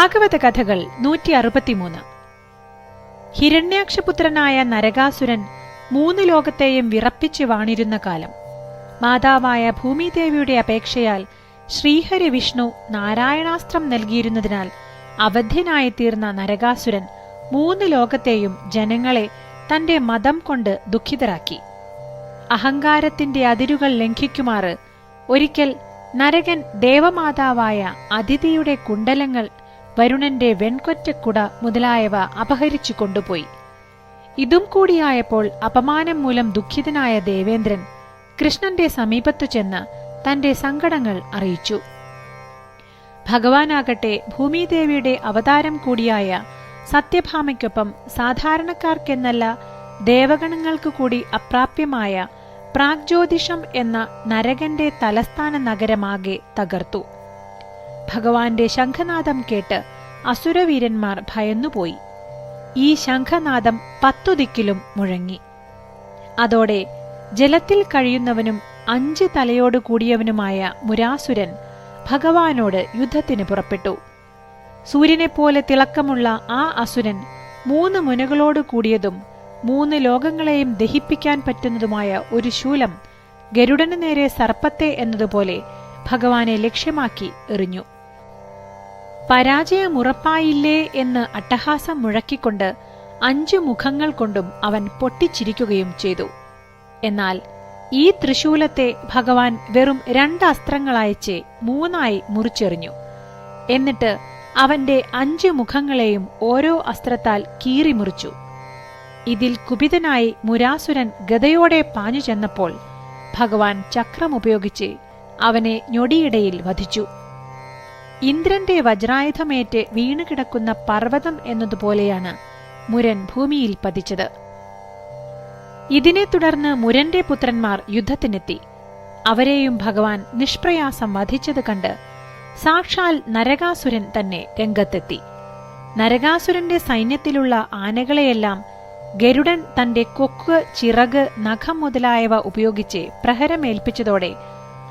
ഭാഗവത കഥകൾ നൂറ്റി അറുപത്തിമൂന്ന് ഹിരണ്യാക്ഷപുത്രനായ നരകാസുരൻ മൂന്ന് ലോകത്തെയും വിറപ്പിച്ചു വാണിരുന്ന കാലം. മാതാവായ ഭൂമിദേവിയുടെ അപേക്ഷയാൽ ശ്രീഹരി വിഷ്ണു നാരായണാസ്ത്രം നൽകിയിരുന്നതിനാൽ അവധ്യനായി തീർന്ന നരകാസുരൻ മൂന്ന് ലോകത്തെയും ജനങ്ങളെ തന്റെ മതം കൊണ്ട് ദുഃഖിതരാക്കി. അഹങ്കാരത്തിന്റെ അതിരുകൾ ലംഘിക്കുമാറ് ഒരിക്കൽ നരകൻ ദേവമാതാവായ അതിഥിയുടെ കുണ്ടലങ്ങൾ വരുണന്റെ വെൺകൊറ്റക്കുട മുതലായവ അപഹരിച്ചു കൊണ്ടുപോയി. ഇതും കൂടിയായപ്പോൾ അപമാനം മൂലം ദുഃഖിതനായ ദേവേന്ദ്രൻ കൃഷ്ണന്റെ സമീപത്തു ചെന്ന് തന്റെ സങ്കടങ്ങൾ അറിയിച്ചു. ഭഗവാനാകട്ടെ ഭൂമിദേവിയുടെ അവതാരം കൂടിയായ സത്യഭാമയ്ക്കൊപ്പം സാധാരണക്കാർക്കെന്നല്ല ദേവഗണങ്ങൾക്ക് കൂടി അപ്രാപ്യമായ പ്രാഗ്ജ്യോതിഷം എന്ന നരകന്റെ തലസ്ഥാന നഗരമാകെ തകർത്തു. ഭഗവാന്റെ ശംഖനാദം കേട്ട് അസുരവീരന്മാർ ഭയന്നുപോയി. ഈ ശംഖനാദം പത്തു ദിക്കിലും മുഴങ്ങി. അതോടെ ജലത്തിൽ കഴിയുന്നവനും അഞ്ച് തലയോട് കൂടിയവനുമായ മുരാസുരൻ ഭഗവാനോട് യുദ്ധത്തിന് പുറപ്പെട്ടു. സൂര്യനെപ്പോലെ തിളക്കമുള്ള ആ അസുരൻ മൂന്ന് മുനകളോട് കൂടിയതും മൂന്ന് ലോകങ്ങളെയും ദഹിപ്പിക്കാൻ പറ്റുന്നതുമായ ഒരു ശൂലം ഗരുഡന് നേരെ സർപ്പത്തെ എന്നതുപോലെ ഭഗവാനെ ലക്ഷ്യമാക്കി എറിഞ്ഞു. പരാജയമുറപ്പായില്ലേ എന്ന് അട്ടഹാസം മുഴക്കിക്കൊണ്ട് അഞ്ചു മുഖങ്ങൾ കൊണ്ടും അവൻ പൊട്ടിച്ചിരിക്കുകയും ചെയ്തു. എന്നാൽ ഈ തൃശൂലത്തെ ഭഗവാൻ വെറും രണ്ട് അസ്ത്രങ്ങളയച്ച് മൂന്നായി മുറിച്ചെറിഞ്ഞു. എന്നിട്ട് അവന്റെ അഞ്ചു മുഖങ്ങളെയും ഓരോ അസ്ത്രത്താൽ കീറിമുറിച്ചു ഇതിൽ കുപിതനായി മുരാസുരൻ ഗതയോടെ പാഞ്ഞു ചെന്നപ്പോൾ ഭഗവാൻ ചക്രമുപയോഗിച്ച് അവനെ ഞൊടിയിടയിൽ വധിച്ചു. ഇന്ദ്രന്റെ വജ്രായുധമേറ്റ് വീണുകിടക്കുന്ന പർവതം എന്നതുപോലെയാണ് മുരൻ ഭൂമിയിൽ പതിച്ചത്. ഇതിനെ തുടർന്ന് മുരന്റെ പുത്രന്മാർ യുദ്ധത്തിനെത്തി. അവരെയും ഭഗവാൻ നിഷ്പ്രയാസം വധിച്ചത് കണ്ട് സാക്ഷാൽ നരകാസുരൻ തന്നെ രംഗത്തെത്തി. നരകാസുരന്റെ സൈന്യത്തിലുള്ള ആനകളെയെല്ലാം ഗരുഡൻ തന്റെ കൊക്ക് ചിറക് നഖം മുതലായവ ഉപയോഗിച്ച് പ്രഹരമേൽപ്പിച്ചതോടെ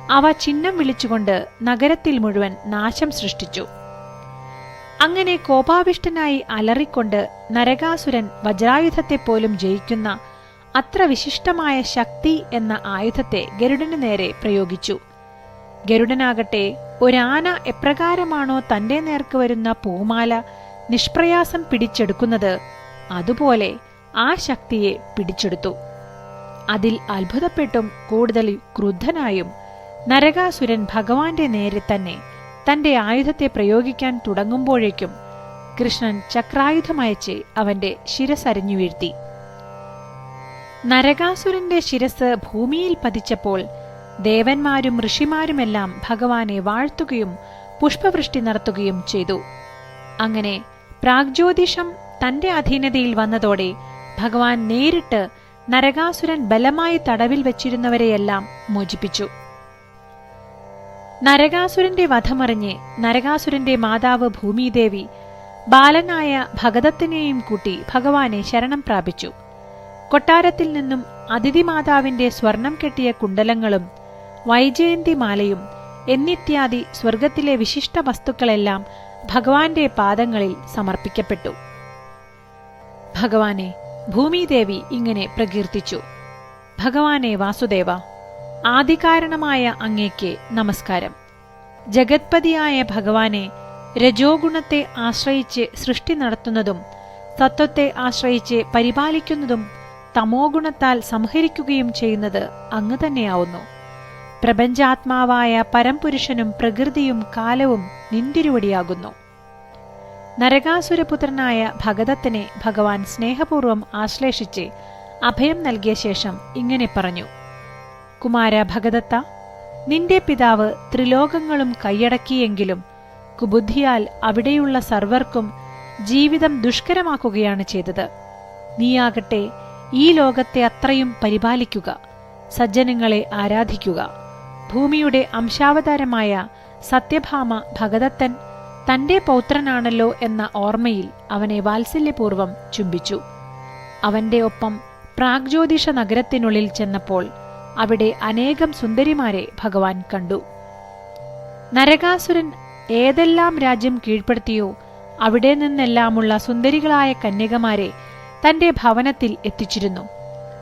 അവ ചിഹ്നം വിളിച്ചുകൊണ്ട് നഗരത്തിൽ മുഴുവൻ നാശം സൃഷ്ടിച്ചു. അങ്ങനെ കോപാവിഷ്ടനായി അലറിക്കൊണ്ട് നരകാസുരൻ വജ്രായുധത്തെപ്പോലും ജയിക്കുന്ന അത്ര വിശിഷ്ടമായ ശക്തി എന്ന ആയുധത്തെ ഗരുഡന് നേരെ പ്രയോഗിച്ചു. ഗരുഡനാകട്ടെ ഒരാന എപ്രകാരമാണോ തന്റെ നേർക്ക് വരുന്ന പൂമാല നിഷ്പ്രയാസം പിടിച്ചെടുക്കുന്നത് അതുപോലെ ആ ശക്തിയെ പിടിച്ചെടുത്തു. അതിൽ അത്ഭുതപ്പെട്ടും കൂടുതൽ ക്രുദ്ധനായും നരകാസുരൻ ഭഗവാന്റെ നേരെ തന്നെ തന്റെ ആയുധത്തെ പ്രയോഗിക്കാൻ തുടങ്ങുമ്പോഴേക്കും കൃഷ്ണൻ ചക്രായുധമയച്ച് അവന്റെ ശിരസരിഞ്ഞു വീഴ്ത്തി നരകാസുരന്റെ ശിരസ് ഭൂമിയിൽ പതിച്ചപ്പോൾ ദേവന്മാരും ഋഷിമാരുമെല്ലാം ഭഗവാനെ വാഴ്ത്തുകയും പുഷ്പവൃഷ്ടി നടത്തുകയും ചെയ്തു. അങ്ങനെ പ്രാഗ്ജ്യോതിഷം തന്റെ അധീനതയിൽ വന്നതോടെ ഭഗവാൻ നേരിട്ട് നരകാസുരൻ ബലമായി തടവിൽ വച്ചിരുന്നവരെയെല്ലാം മോചിപ്പിച്ചു. നരകാസുരന്റെ വധമറിഞ്ഞ് നരകാസുരന്റെ മാതാവ് ഭൂമിദേവി ബാലനായ ഭഗതത്തിനെയും കൂട്ടി ഭഗവാനെ ശരണം പ്രാപിച്ചു. കൊട്ടാരത്തിൽ നിന്നും അതിഥി മാതാവിന്റെ സ്വർണം കെട്ടിയ കുണ്ടലങ്ങളും വൈജയന്തി മാലയും എന്നിത്യാദി സ്വർഗത്തിലെ വിശിഷ്ട വസ്തുക്കളെല്ലാം ഭഗവാന്റെ പാദങ്ങളിൽ സമർപ്പിക്കപ്പെട്ടു. ഭഗവാനെ ഭൂമിദേവി ഇങ്ങനെ പ്രകീർത്തിച്ചു. ഭഗവാനെ വാസുദേവ ആദികാരണമായ അങ്ങേക്ക് നമസ്കാരം. ജഗത്പതിയായ ഭഗവാനെ രജോഗുണത്തെ ആശ്രയിച്ച് സൃഷ്ടി നടത്തുന്നതും തത്വത്തെ ആശ്രയിച്ച് പരിപാലിക്കുന്നതും തമോ ഗുണത്താൽ സംഹരിക്കുകയും ചെയ്യുന്നത് അങ്ങ് തന്നെയാവുന്നു. പ്രപഞ്ചാത്മാവായ പരംപുരുഷനും പ്രകൃതിയും കാലവും നിന്തിരുവടിയാകുന്നു. നരകാസുരപുത്രനായ ഭഗതത്തിനെ ഭഗവാൻ സ്നേഹപൂർവം ആശ്ലേഷിച്ച് അഭയം നൽകിയ ശേഷം ഇങ്ങനെ പറഞ്ഞു. കുമാര ഭഗദത്ത നിന്റെ പിതാവ് ത്രിലോകങ്ങളും കൈയടക്കിയെങ്കിലും കുബുദ്ധിയാൽ അവിടെയുള്ള സർവർക്കും ജീവിതം ദുഷ്കരമാക്കുകയാണ് ചെയ്തത്. നീയാകട്ടെ ഈ ലോകത്തെ അത്രയും പരിപാലിക്കുക സജ്ജനങ്ങളെ ആരാധിക്കുക. ഭൂമിയുടെ അംശാവതാരമായ സത്യഭാമ ഭഗദത്തൻ തന്റെ പൗത്രനാണല്ലോ എന്ന ഓർമ്മയിൽ അവനെ വാത്സല്യപൂർവം ചുംബിച്ചു. അവന്റെ ഒപ്പം പ്രാഗ്ജ്യോതിഷ നഗരത്തിനുള്ളിൽ ചെന്നപ്പോൾ അവിടെ അനേകം സുന്ദരിമാരെ ഭഗവാൻ കണ്ടു. നരകാസുരൻ ഏതെല്ലാം രാജ്യം കീഴ്പ്പെടുത്തിയോ അവിടെ നിന്നെല്ലാമുള്ള സുന്ദരികളായ കന്യകമാരെ തന്റെ ഭവനത്തിൽ എത്തിച്ചിരുന്നു.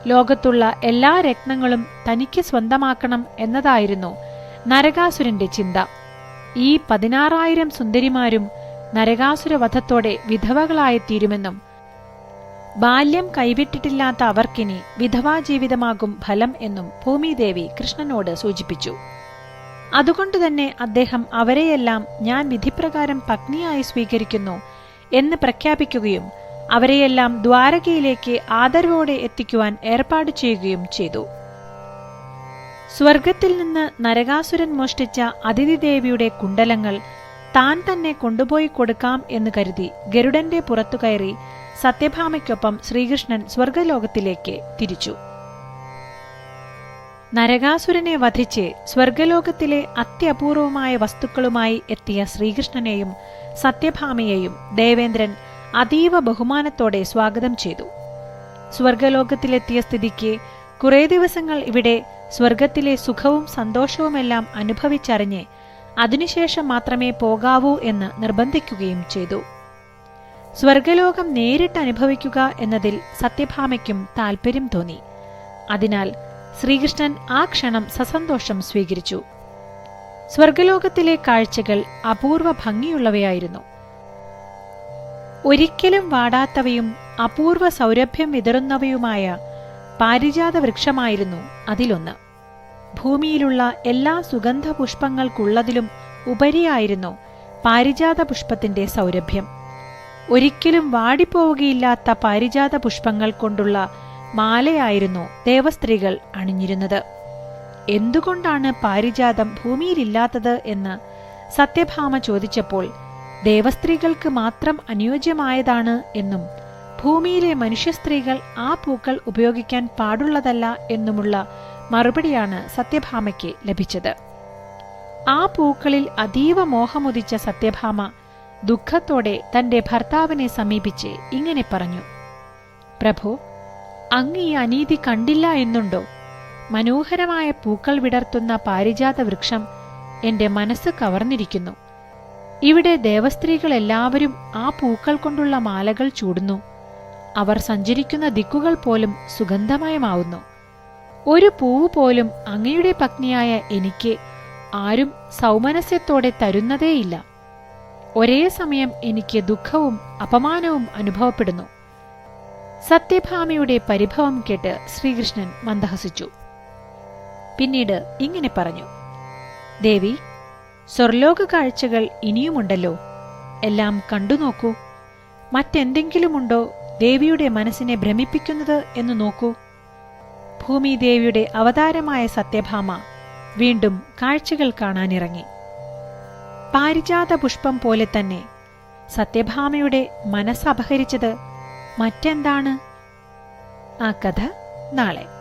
ലോകത്തുള്ള എല്ലാ രത്നങ്ങളും തനിക്ക് സ്വന്തമാക്കണം എന്നതായിരുന്നു നരകാസുരന്റെ ചിന്ത. ഈ പതിനാറായിരം സുന്ദരിമാരും നരകാസുരവധത്തോടെ വിധവകളായിത്തീരുമെന്നും ബാല്യം കൈവിട്ടിട്ടില്ലാത്ത അവർക്കിനി വിധവാ ജീവിതമാകും ഫലം എന്നും ഭൂമിദേവി കൃഷ്ണനോട് സൂചിപ്പിച്ചു. അതുകൊണ്ടുതന്നെ അദ്ദേഹം അവരെയെല്ലാം ഞാൻ വിധിപ്രകാരം പത്നിയായി സ്വീകരിക്കുന്നു എന്ന് പ്രഖ്യാപിക്കുകയും അവരെയെല്ലാം ദ്വാരകയിലേക്ക് ആദരവോടെ എത്തിക്കുവാൻ ഏർപ്പാട് ചെയ്യുകയും ചെയ്തു. സ്വർഗത്തിൽ നിന്ന് നരകാസുരൻ മോഷ്ടിച്ച അതിഥിദേവിയുടെ കുണ്ടലങ്ങൾ താൻ തന്നെ കൊണ്ടുപോയി കൊടുക്കാം എന്ന് കരുതി ഗരുഡന്റെ പുറത്തു കയറി സത്യഭാമയ്ക്കൊപ്പം ശ്രീകൃഷ്ണൻ സ്വർഗലോകത്തിലേക്ക് തിരിച്ചു. നരകാസുരനെ വധിച്ച് സ്വർഗലോകത്തിലെ അത്യപൂർവമായ വസ്തുക്കളുമായി എത്തിയ ശ്രീകൃഷ്ണനെയും സത്യഭാമയെയും ദേവേന്ദ്രൻ അതീവ ബഹുമാനത്തോടെ സ്വാഗതം ചെയ്തു. സ്വർഗലോകത്തിലെത്തിയ സ്ഥിതിക്ക് കുറേ ദിവസങ്ങൾ ഇവിടെ സ്വർഗത്തിലെ സുഖവും സന്തോഷവുമെല്ലാം അനുഭവിച്ചറിഞ്ഞ് അതിനുശേഷം മാത്രമേ പോകാവൂ എന്ന് നിർബന്ധിക്കുകയും ചെയ്തു. സ്വർഗലോകം നേരിട്ട് അനുഭവിക്കുക എന്നതിൽ സത്യഭാമയ്ക്കും താൽപ്പര്യം തോന്നി. അതിനാൽ ശ്രീകൃഷ്ണൻ ആ ക്ഷണം സസന്തോഷം സ്വീകരിച്ചു. സ്വർഗലോകത്തിലെ കാഴ്ചകൾ അപൂർവ ഭംഗിയുള്ളവയായിരുന്നു. ഒരിക്കലും വാടാത്തവയും അപൂർവ സൗരഭ്യം വിതറുന്നവയുമായ പാരിജാത വൃക്ഷമായിരുന്നു അതിലൊന്ന്. ഭൂമിയിലുള്ള എല്ലാ സുഗന്ധ പുഷ്പങ്ങൾക്കുള്ളതിലും ഉപരിയായിരുന്നു പാരിജാത പുഷ്പത്തിന്റെ സൗരഭ്യം. ഒരിക്കലും വാടിപ്പോവുകയില്ലാത്ത പാരിജാത പുഷ്പങ്ങൾ കൊണ്ടുള്ള മാലയായിരുന്നു ദേവസ്ത്രീകൾ അണിഞ്ഞിരുന്നത്. എന്തുകൊണ്ടാണ് പാരിജാതം ഭൂമിയിലില്ലാത്തത് എന്ന് സത്യഭാമ ചോദിച്ചപ്പോൾ ദേവസ്ത്രീകൾക്ക് മാത്രം അനുയോജ്യമായതാണ് എന്നും ഭൂമിയിലെ മനുഷ്യസ്ത്രീകൾ ആ പൂക്കൾ ഉപയോഗിക്കാൻ പാടുള്ളതല്ല എന്നുമുള്ള മറുപടിയാണ് സത്യഭാമയ്ക്ക് ലഭിച്ചത്. ആ പൂക്കളിൽ അതീവ മോഹമുദിച്ച സത്യഭാമ ദുഃഖത്തോടെ തന്റെ ഭർത്താവിനെ സമീപിച്ച് ഇങ്ങനെ പറഞ്ഞു. പ്രഭു അങ്ങ് ഈ അനീതി കണ്ടില്ല എന്നുണ്ടോ? മനോഹരമായ പൂക്കൾ വിടർത്തുന്ന പാരിജാത വൃക്ഷം എന്റെ മനസ്സ് കവർന്നിരിക്കുന്നു. ഇവിടെ ദേവസ്ത്രീകൾ എല്ലാവരും ആ പൂക്കൾ കൊണ്ടുള്ള മാലകൾ ചൂടുന്നു. അവർ സഞ്ചരിക്കുന്ന ദിക്കുകൾ പോലും സുഗന്ധമയമാവുന്നു. ഒരു പൂവ് പോലും അങ്ങയുടെ പത്നിയായ എനിക്ക് ആരും സൗമനസ്യത്തോടെ തരുന്നതേയില്ല. ഒരേ സമയം എനിക്ക് ദുഃഖവും അപമാനവും അനുഭവപ്പെടുന്നു. സത്യഭാമയുടെ പരിഭവം കേട്ട് ശ്രീകൃഷ്ണൻ മന്ദഹസിച്ചു. പിന്നീട് ഇങ്ങനെ പറഞ്ഞു. ദേവി സ്വർലോക കാഴ്ചകൾ ഇനിയുമുണ്ടല്ലോ. എല്ലാം കണ്ടു നോക്കൂ. മറ്റെന്തെങ്കിലുമുണ്ടോ ദേവിയുടെ മനസ്സിനെ ഭ്രമിപ്പിക്കുന്നത് എന്ന് നോക്കൂ. ഭൂമിദേവിയുടെ അവതാരമായ സത്യഭാമ വീണ്ടും കാഴ്ചകൾ കാണാനിറങ്ങി. പാരിജാത പുഷ്പം പോലെ തന്നെ സത്യഭാമയുടെ മനസ്സപഹരിച്ചത് മറ്റെന്താണ്? ആ കഥ നാളെ.